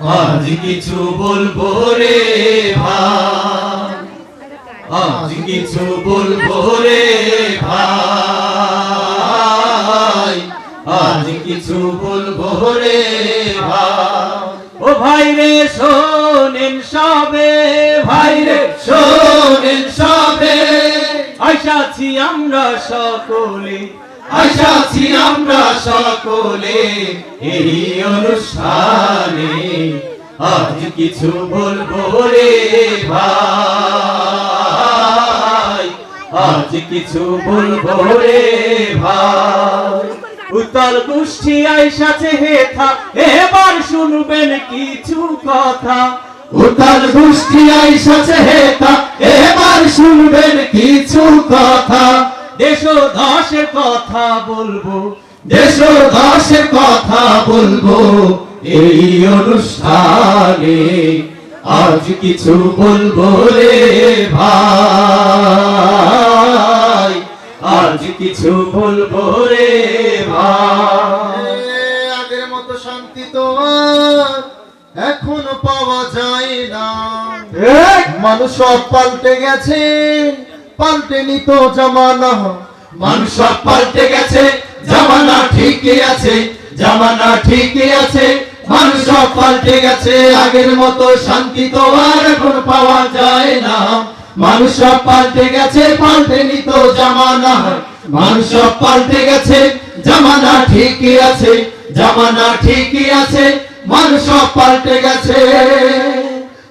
আজ কিছু বলব রে ভাই। আজ কিছু বলব রে ভাই। আজ কিছু বলব রে ভাই। ও ভাই রে, শোনেন সবে ভাই রে, শোনেন সবে। আশাছি আমরা সকলে। আশাছি আমরা সকলে এই অনুষ্ঠানে। আজ কিছু বলব রে ভাই। আজ কিছু বলব রে ভাই। উত্তর গোষ্ঠী আইসাছে হেথা এবার শুনবেন কিছু কথা। উত্তর গোষ্ঠী আইসাছে হেথা এবার শুনবেন কিছু কথা। দেশ দাসের কথা বলব। দেশ দাসের কথা বলব এই অনুষ্ঠানে। আজ কিছু বলব রে ভাই। আজ কিছু বলব রে ভাই। আগের মতো শান্তি তো এখনও পাওয়া যায় না। মানুষ সব পাল্টে গেছে। পাল্টেনি তো জামানা। মানুষ সব পাল্টে গেছে, জামানা ঠিকই আছে, জামানা ঠিকই আছে মানুষ সব পাল্টে গেছে, আগের মতো শান্তি তো আর এখন পাওয়া যায় না। মানুষ সব পাল্টে গেছে পাল্টেনি তো জামানা। মানুষ সব পাল্টে গেছে, জামানা ঠিকই আছে, জামানা ঠিকই আছে মানুষ সব পাল্টে গেছে।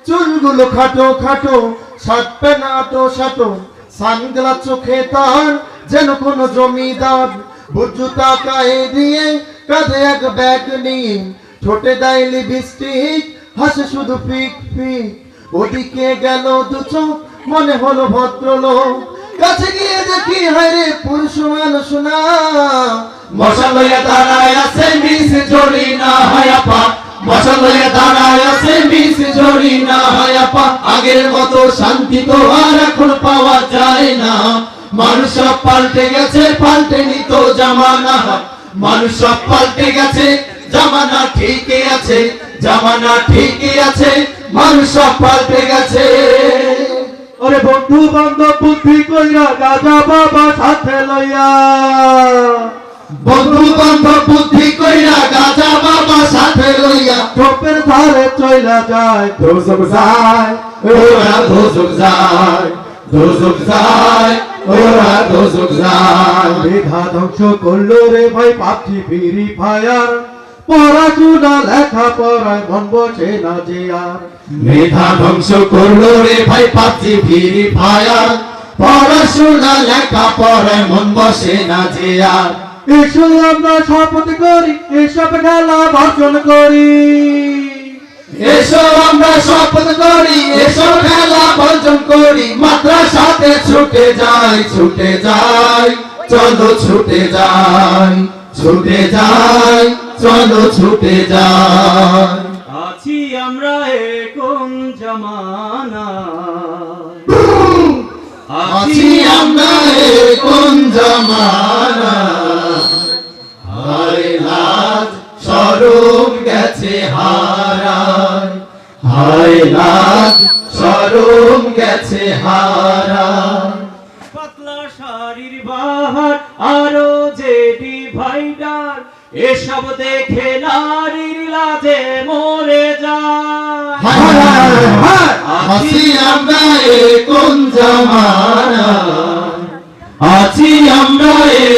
চুলগুলো খাটো খাটো শার্ট প্যান্ট আটো সাটো সানগ্লাস চোখে তার যেন কোনো জমিদার বুঝুতা কায়ে দিয়ে কাঁধে এক ব্যাগ নিয়ে ঠোঁটে দেয় লিপস্টিক, হাসে শুধু পিক পিক। ওদিকে গেল দু মনে হলো ভদ্রলোক। কাছে গিয়ে দেখি হায় পুরুষ মানুষ না। মশা লইয়া দাঁড়ায় আছে মিস জড়ি না হায়াপা মশা লইয়া দাঁড়ায় আছে মিস জড়ি না হায়াপা আগের মতো শান্তি তো আর এখন মানুষ সব পাল্টে গেছে পাল্টে নিত জামানা। মানুষ সব পাল্টে গেছে জামানা ঠিকই আছে জামানা ঠিকই আছে মানুষ সব পাল্টে গেছে। ওরে বন্ধু বান্ধব বুদ্ধি কইরা গাজা বাবা সাথে লইয়া। বন্ধু বান্ধব বুদ্ধি কইরা গাজা বাবা সাথে লইয়া। টোপের ধারে চইলা যায় দোসব যায়। ওরা দোজক যায় দোজক যায়। ওরা দোজক যায় মেধা ধ্বংস করল রে ভাই পাপছি ফিরি ফায়ার পড়াশোনা লেখা পড়ায় মন বসে না যে আর। মেধা ধ্বংস করল রে ভাই পাচ্ছি ফিরি ফায়ার পড়াশোনা লেখা পড়ায় মন বসে না যে আর এসো আমরা শপথ করি, এসব খেলা বর্জন করি। এসো আমরা শপথ করি এসো খেলা বর্জন করি মাদ্রাসাতে ছুটে যাই ছুটে যাই চলো ছুটে যাই ছুটে যাই চলো ছুটে যাই। আছি আমরা কোন জামানা আছি আমরা কোন জামানা সরম গেছে হারায় পাতলা শাড়ির বাহার আরও জেডি ভাইডার এসব দেখে নারীর লাজে মরে যায়। আছি আমরা এ কোন জামানা? আছি আমরা এ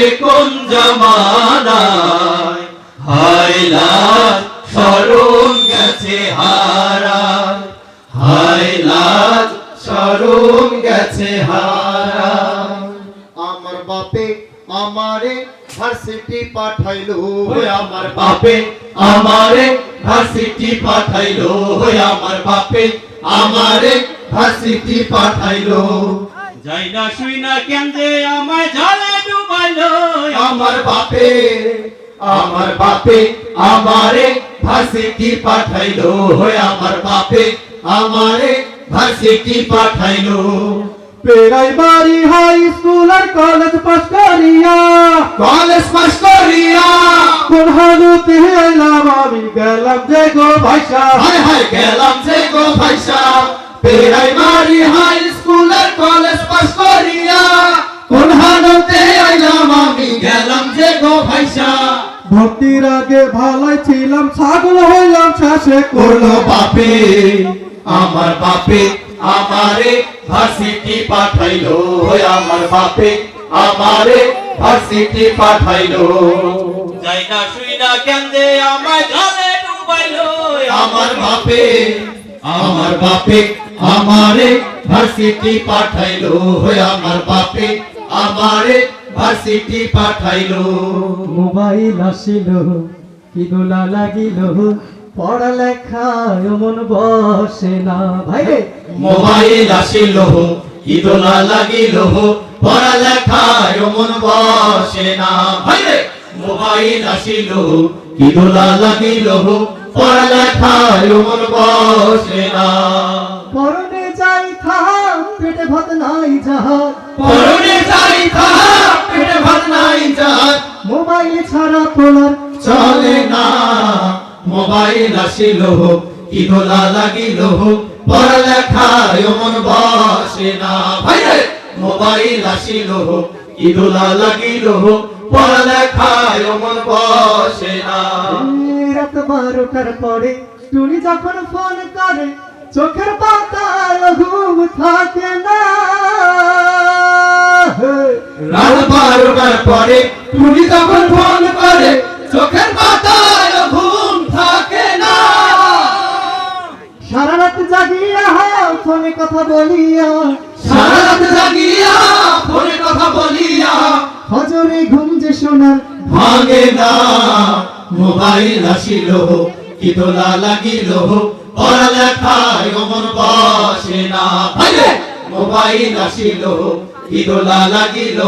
ভার্সিটি পাঠাইলো আমার বাপে। আমারে ভার্সিটি পাঠাইলো আমার বাপে। আমারে ভার্সিটি পাঠাইলো। যাই না শুই না কেন যে আমায় জলে ডুবাইলো আমার বাপে। আমার বাপে আমারে ভার্সিটি পাঠাইলো আমার বাপে। আমারে ভার্সিটি পাঠাইলো। প্রাইমারি হাই স্কুল আর কলেজ পাস করিয়া। কলেজ পাস করিয়া। কোন হালতে এলাম আমি গেলাম যে গো ভাইসা হায় হায় গেলাম যে গো ভাইসা প্রাইমারি হাই স্কুল আর কলেজ পাস করিয়া। কোন হালতে আইলাম আমি গেলাম যে গো ভাইসা ভর্তির আগে ভালাই ছিলাম ছাগল হইলাম শেষে করল বাপে। আমার বাপে আমারে ভার্সিটি পাঠাইলো ওই আমার বাপে। আমারে ভার্সিটি পাঠাইলো। যাই না শুই না কেন্দে আমায় জলে ডুবাইলো আমার বাপে আমার বাপে আমারে ভার্সিটি পাঠাইলো ওই আমার বাপে। আমারে ভার্সিটি পাঠাইলো। মোবাইল আসিল কি দোলা লাগিল পড়ালেখায় মন বসে না। ভাই রে। মোবাইল আসিল ইদোলা লাগিল পড়ালেখায় মন বসে না। ভাইরে মোবাইল আসিল ইদোলা লাগিল পড়ালেখায় মন বসে না। পরনে যাই থাম পেটে ভাত নাই জাহাজ পরনে যাই থাক পেটে ভাত নাই যাত মোবাইল ছাড়া তোলার চলে না। মোবাইল আসিল ইদোলা লাগিল পড়ালেখায় মন বসে না। ভাইরে মোবাইল আসিল ইদোলা লাগিল পড়ালেখায় মন বসে না। রাত বারোটার পরে টুনি যখন ফোন করে চোখের পাতায় ঘুম থাকে না। রাত বারোটার পরে টুনি তখন ফোন করে চোখের পাতায় ঘুম থাকে না সারা রাত জাগিয়া ফোনে কথা বলিয়া সারা রাত জাগিয়া ফোনে কথা বলিয়া হজরে ঘুম যে শোনার ভাঙে না মোবাইল আসিল ইদোলা লাগিল পড়ালেখায় মন বসে না। ভাইরে মোবাইল আসিল ইদোলা লাগিল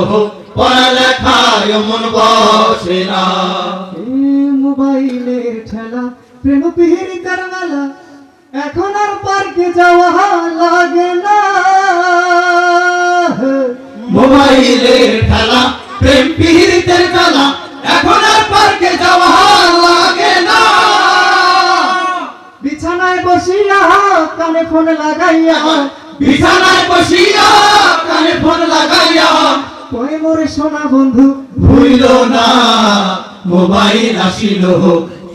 পড়ালেখায় মন বসে না। মোবাইলের ঠেলা প্রেম পিহিরিকার মেলা এখন যাওয়া লাগে না মোবাইলের খেলা প্রেম পিহিরিতের খেলা এখন আর পার্কে যাওয়া লাগে না। বিছানায় বসিয়া কানে ফোন লাগাইয়া বিছানায় বসিয়া কানে ফোন লাগাইয়া কয়ে মোরে সোনা বন্ধু ভুইল না। মোবাইল আসিল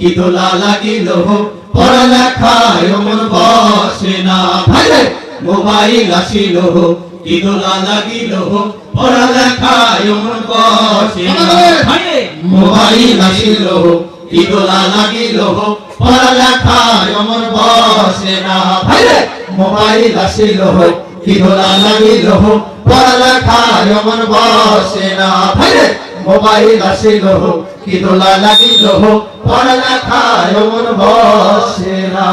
ইদোলা লাগিল পড়ালেখায় মন বসে না। ভাইরে মোবাইল আসিল ইদোলা লাগিল পড়ালেখায় মন বসে না। ভাইরে মোবাইল আসিল ইদোলা লাগিল পড়ালেখায় মন বসে না। ভাইরে মোবাইল আসিল ইদোলা লাগিল পড়ালেখায় মন বসে না। ভাইরে মোবাইল আসিল কি দোলা লাগিল পড়ালেখায় মন বসে না।